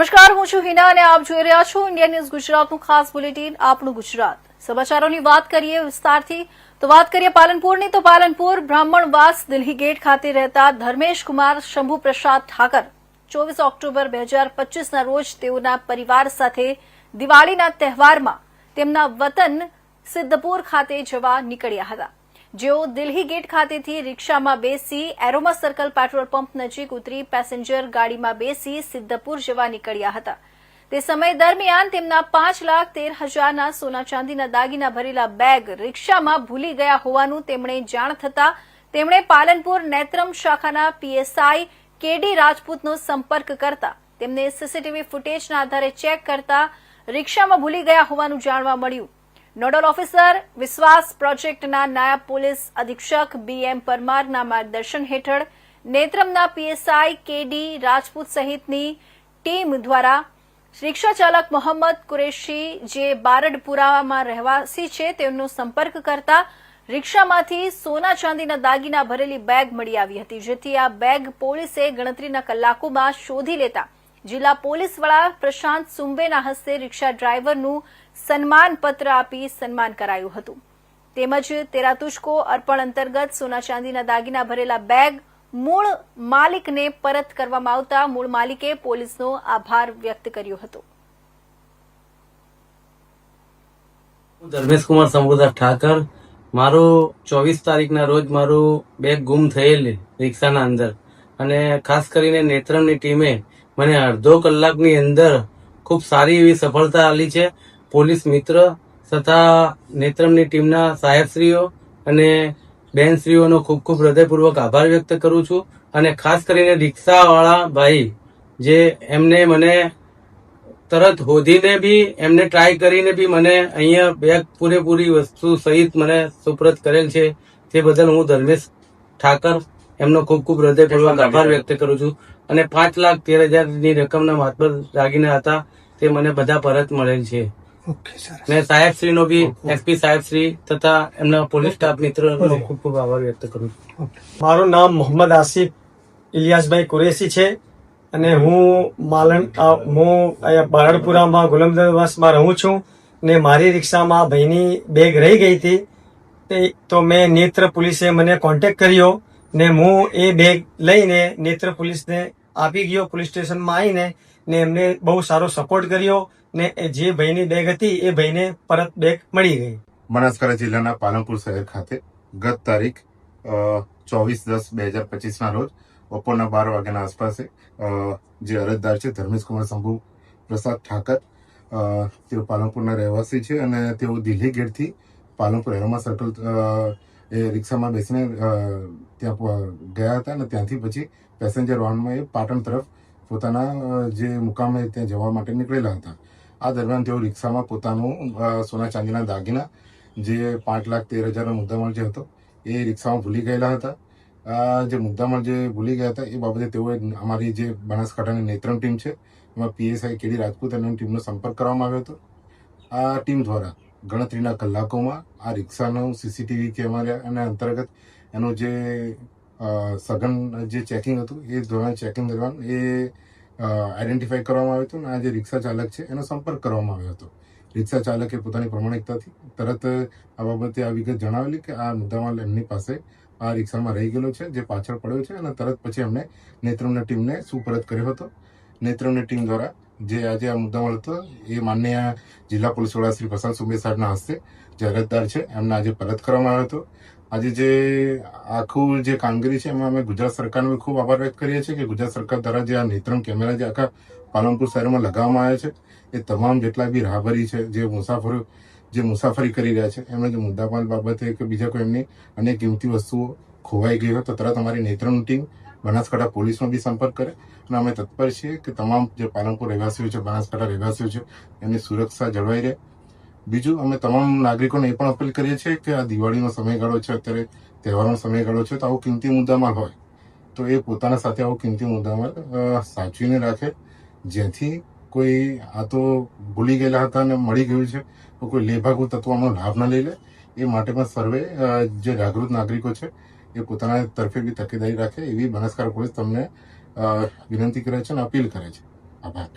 નમસ્કાર, હું છું હિના અને આપ જોઈ રહ્યા છો ઇન્ડિયા ન્યૂઝ ગુજરાતનું ખાસ બુલેટિન આપણું ગુજરાત. સમાચારોની વાત કરીએ વિસ્તારથી, તો વાત કરીએ પાલનપુરની, તો પાલનપુર બ્રાહ્મણવાસ દિલ્હી ગેટ ખાતે રહેતા ધર્મેશ કુમાર શંભુ પ્રસાદ ઠાકર. ચોવીસ ઓક્ટોબર બે હજાર પચીસના રોજ તેઓના પરિવાર સાથે દિવાળીના તહેવારમાં તેમના વતન સિદ્ધપુર ખાતે જવા નીકળ્યા હતા. જેઓ દિલ્હી ગેટ ખાતેથી રિક્ષામાં બેસી એરોમા સર્કલ પેટ્રોલ પંપ નજીક ઉતરી પેસેન્જર ગાડીમાં બેસી સિદ્ધપુર જવા નીકળ્યા હતા. તે સમય દરમિયાન તેમના પાંચ લાખ તેર હજારના સોના ચાંદીના દાગીના ભરેલા બેગ રિક્ષામાં ભૂલી ગયા હોવાનું તેમણે જાણ થતા તેમણે પાલનપુર નેત્રમ શાખાના પીએસઆઈ કેડી રાજપૂતનો સંપર્ક કરતા તેમને સીસીટીવી ફૂટેજના આધારે ચેક કરતા રિક્ષામાં ભૂલી ગયા હોવાનું જાણવા મળ્યું. નોડલ ઓફિસર, વિશ્વાસ પ્રોજેક્ટના નાયબ પોલીસ અધિક્ષક બી એમ પરમારના માર્ગદર્શન હેઠળ નેત્રમના પીએસઆઈ કેડી રાજપૂત સહિતની ટીમ દ્વારા રિક્ષા ચાલક મોહમ્મદ કુરેશી જે બારડપુરામાં રહેવાસી છે, તેમનો સંપર્ક કરતા રિક્ષામાંથી સોના ચાંદીના દાગીના ભરેલી બેગ મળી આવી હતી, જેથી આ બેગ પોલીસે ગણતરીના કલાકોમાં શોધી લેતા જિલ્લા પોલીસ વડા પ્રશાંત સુંબેના હસ્તે રિક્ષા ડ્રાઈવરનું સન્માન પત્ર આપી સન્માન કરાયું હતું. તેમજ તેરા અર્પણ અંતર્ગત સોના ચાંદીના દાગીના ભરેલા બેગ મૂળ માલિકને પરત કરવામાં આવતા મૂળ માલિકે પોલીસનો આભાર વ્યક્ત કર્યો હતો. હું ધર્મેશકુમાર શંભુદાસ ઠાકર. મારું ચોવીસ તારીખના રોજ મારું બેગ ગુમ થયેલ રિક્ષાના અંદર. અને ખાસ કરીને નેત્રમની ટીમે મને અડધો કલાકની અંદર ખૂબ સારી એવી સફળતા આપી છે. પોલીસ મિત્ર તથા નેત્રમની ટીમના સાહેબશ્રીઓ અને બહેનશ્રીઓનો ખૂબ ખૂબ હૃદયપૂર્વક આભાર વ્યક્ત કરું છું. અને ખાસ કરીને રિક્ષાવાળા ભાઈ, જે એમને મને તરત હોધીને બી, એમને ટ્રાય કરીને બી મને અહીંયા બેગ પૂરેપૂરી વસ્તુ સહિત મને સુપ્રત કરેલ છે. તે બદલ હું ધર્મેશ ઠાકર એમનો ખૂબ ખૂબ હૃદયપૂર્વક આભાર વ્યક્ત કરું છું. અને પાંચ લાખ તેર હજારની રકમના માતબર દાગીના હતા. તે મને બધા પરત મળેલ છે. ને સાહેબ અને સાહેબશ્રીનો બી એસપી સાહેબશ્રી તથા એમના પોલીસ સ્ટાફ મિત્રનો ખૂબ ખૂબ આભાર વ્યક્ત કરું છું. મારું નામ મોહમ્મદ આસિફ ઇલિયાસભાઈ કુરેશી છે અને હું માલણ હું અહીંયા બારડપુરામાં ગુલામદાસમાં રહું છું ને મારી રિક્ષામાં ભાઈની બેગ રહી ગઈ હતી. તે તો મેં નેત્ર પોલીસે મને કોન્ટેક્ટ કર્યો ને હું એ બેગ લઈને નેત્ર પોલીસને આપી ગયો, પોલીસ સ્ટેશનમાં આવીને ને એમને બહુ સારો સપોર્ટ કર્યો ને જે ભાઈની બેગ હતી એ ભાઈને પરત બેગ મળી ગઈ. બનાસકાંઠા જિલ્લાના પાલનપુર શહેર ખાતે ગત તારીખ ચોવીસ દસ બે હજાર પચીસના રોજ બપોરના બાર વાગ્યાના આસપાસે જે અરજદાર છે ધર્મેશકુમાર શંભુ પ્રસાદ ઠાકર તેઓ પાલનપુરના રહેવાસી છે અને તેઓ દિલ્હી ગેટથી પાલનપુર એરોમા સર્કલ એ રિક્ષામાં બેસીને ત્યાં ગયા હતા અને ત્યાંથી પછી પેસેન્જર વાહનમાં એ પાટણ તરફ પોતાના જે મુકામે ત્યાં જવા માટે નીકળેલા હતા. આ દરમિયાન તેઓ રિક્ષામાં પોતાનું સોના ચાંદીના દાગીના, જે પાંચ લાખ તેર હજારનો મુદ્દામાલ જે હતો, એ રિક્ષામાં ભૂલી ગયેલા હતા. જે મુદ્દામાલ જે ભૂલી ગયા હતા, એ બાબતે તેઓએ અમારી જે બનાસકાંઠાની નેત્રમ ટીમ છે, એમાં પીએસઆઈ કેડી રાજપૂત અને ટીમનો સંપર્ક કરવામાં આવ્યો હતો. આ ટીમ દ્વારા ગણતરીના કલાકોમાં આ રિક્ષાનું સીસીટીવી કેમેરા અને અંતર્ગત એનું જે સઘન જે ચેકિંગ હતું, એ ધોરણ ચેકિંગ દરમિયાન એ આઈડેન્ટિફાઈ કરવામાં આવ્યું હતું અને આ જે રિક્ષા ચાલક છે એનો સંપર્ક કરવામાં આવ્યો હતો. રિક્ષા ચાલકે પોતાની પ્રમાણિકતાથી તરત આ બાબતે આ વિગત જણાવેલી કે આ મુદ્દામાલ એમની પાસે આ રિક્ષામાં રહી ગયેલો છે, જે પાછળ પડ્યો છે અને તરત પછી એમણે નેત્રમના ટીમને સુપરત કર્યો હતો. નેત્રમની ટીમ દ્વારા જે આજે આ મુદ્દામાલ હતો, એ માન્ય જિલ્લા પોલીસ વડા શ્રી પ્રશાંત સુબે સાહેબના હસ્તે જે અરજદાર છે, એમને આજે પરત કરવામાં આવ્યો હતો. આજે જે આખું જે કામગીરી છે, એમાં અમે ગુજરાત સરકારનો ખૂબ આભાર વ્યક્ત કરીએ છીએ કે ગુજરાત સરકાર દ્વારા જે આ નેત્રમ કેમેરા જે આખા પાલનપુર શહેરમાં લગાવવામાં આવ્યા છે, એ તમામ જેટલા બી રાહબરી છે, જે મુસાફરો, જે મુસાફરી કરી રહ્યા છે એમને જે મુદ્દામાલ બાબતે કે બીજા કોઈ એમની અનેક કિંમતી વસ્તુઓ ખોવાઈ ગઈ હોય તો તરત અમારી નેત્રમની ટીમ બનાસકાંઠા પોલીસનો બી સંપર્ક કરે અને અમે તત્પર છીએ કે તમામ જે પાલનપુર રહેવાસીઓ છે, બનાસકાંઠા રહેવાસીઓ છે, એમની સુરક્ષા જળવાઈ રહે. બીજું, અમે તમામ નાગરિકોને એ પણ અપીલ કરીએ છીએ કે આ દિવાળીનો સમયગાળો છે, અત્યારે તહેવારનો સમયગાળો છે, તો આવો કિંમતી મુદ્દામાં હોય, તો એ પોતાના સાથે આવો કિંમતી મુદ્દામાં સાચવીને રાખે. જેથી કોઈ આ તો ભૂલી ગયેલા હતા અને મળી ગયું છે, તો કોઈ લેભાગુ તત્વોનો લાભ ન લઈ લે. એ માટે પણ સર્વે જે જાગૃત નાગરિકો છે એ પોતાના તરફે બી તકેદારી રાખે એવી બનાસકાંઠા પોલીસ તમને વિનંતી કરે છે અને અપીલ કરે છે. આભાર.